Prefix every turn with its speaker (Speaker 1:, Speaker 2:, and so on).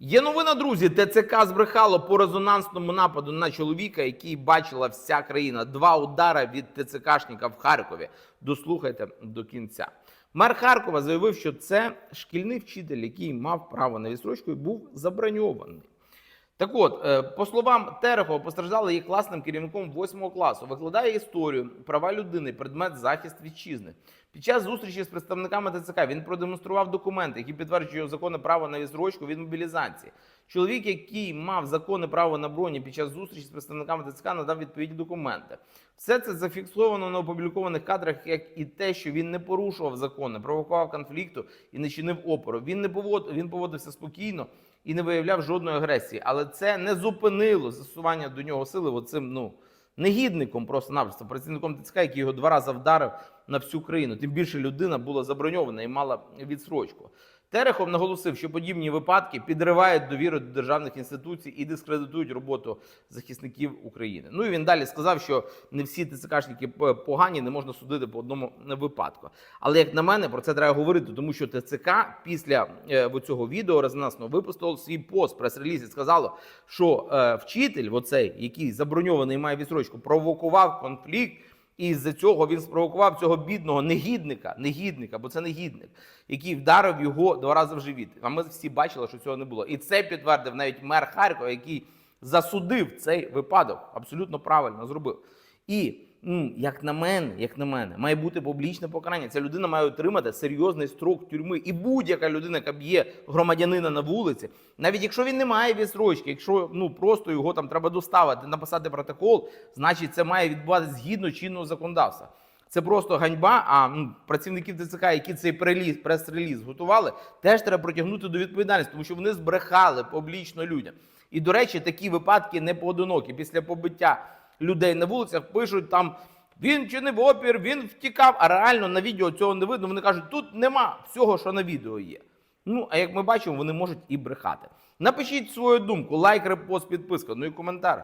Speaker 1: Є новина, друзі. ТЦК збрехало по резонансному нападу на чоловіка, який бачила вся країна. Два удари від ТЦКшника в Харкові. Дослухайте до кінця. Мер Харкова заявив, що це шкільний вчитель, який мав право на відстрочку і був заброньований. Так от, е, по словам Терехова, постраждалий є класним керівником 8 класу, викладає історію, права людини, предмет захист вітчизни. Під час зустрічі з представниками ТЦК він продемонстрував документи, які підтверджують його законне право на відстрочку від мобілізації. Чоловік, який мав законне право на броні під час зустрічі з представниками ТЦК, надав відповідні документи. Все це зафіксовано на опублікованих кадрах, як і те, що він не порушував закон, не провокував конфлікту і не чинив опору. Він не повод... він поводився спокійно і не виявляв жодної агресії. Але це не зупинило застосування до нього сили оцим, ну, негідником просто-напросто, працівником ТЦК, який його два рази вдарив на всю країну. Тим більше людина була заброньована і мала відсрочку. Терехов наголосив, що подібні випадки підривають довіру до державних інституцій і дискредитують роботу захисників України. Ну і він далі сказав, що не всі ТЦКшники погані, не можна судити по одному випадку. Але як на мене, про це треба говорити, тому що ТЦК після е, цього відео резонансного випустило свій пост прес-реліз і сказало, що е, вчитель, оцей, який заброньований має відсрочку, провокував конфлікт. І з-за цього він спровокував цього бідного негідника, негідника, бо це негідник, який вдарив його два рази в живіт. А ми всі бачили, що цього не було. І це підтвердив навіть мер Харкова, який засудив цей випадок. Абсолютно правильно зробив. І як на мене, як на мене, має бути публічне покарання. Ця людина має отримати серйозний строк тюрми. І будь-яка людина, яка б'є громадянина на вулиці, навіть якщо він не має відсрочки, якщо ну просто його там треба доставити, написати протокол, значить це має відбуватися згідно чинного законодавства. Це просто ганьба. А м, працівників ТЦК, які цей преліз, прес-реліз готували, теж треба притягнути до відповідальності, тому що вони збрехали публічно людям. І до речі, такі випадки не поодинокі. Після побиття людей на вулицях пишуть там. Він чинив опір, він втікав, а реально на відео цього не видно. Вони кажуть, тут нема всього, що на відео є. Ну, а як ми бачимо, вони можуть і брехати. Напишіть свою думку, лайк, репост, підписка, ну і коментар.